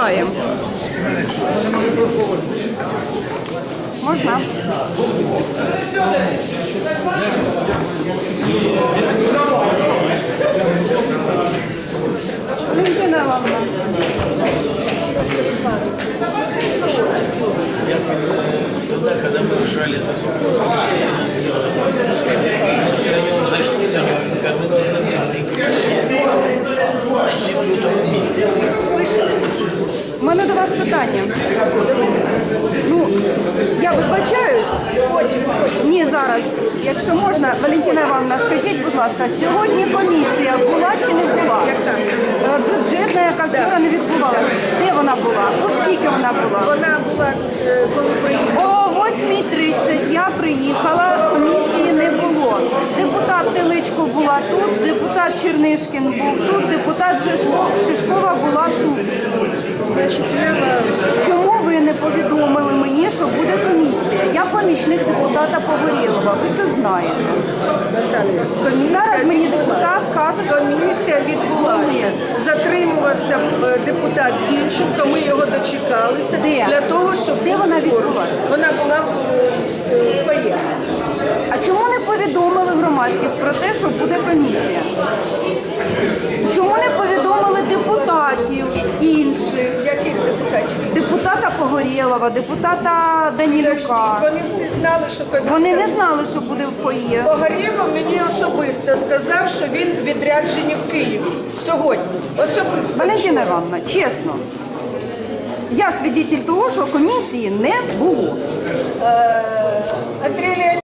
Запитаємо. Можна? Валентина Івановна. Когда мы решали это вообще У мене до вас питання. Ну, я вибачаюсь. Ні, зараз. Якщо можна, Валентина Івановна, скажіть, будь ласка, сьогодні комісія була чи не була? Е, Бюджетна, яка вчора не відбувалася. Де вона була? Оскільки вона була? Вона була, е, коли приїхала. О 8.30 я приїхала, комісії не було. Депутат Теличко була тут, депутат Чернишкін був тут, депутат Шишко- Шишкова була тут. Значить, Чому ви не повідомили мені, що буде комісія? Я помічник депутата Погорєлова, ви це знаєте. Зараз мені депутат каже, що Комісія відбулася. Затримувався е, депутат Зінченко, ми його дочекалися Де? для того, щоб Де вона відбулася? Вона була в е, в фоє. А чому не повідомили громадськість про те, що буде комісія? Чому не повідомили депутатів інших? Яких депутатів? Депутата депутата Данілюка. Вони всі знали, що комісія. Вони не знали, що буде в фоє. Погорєлов мені особисто сказав, що він в відрядженні в Києві сьогодні. Особисто. Валентина Івановна, чесно. Я свідетель того, що комісії не було. Е,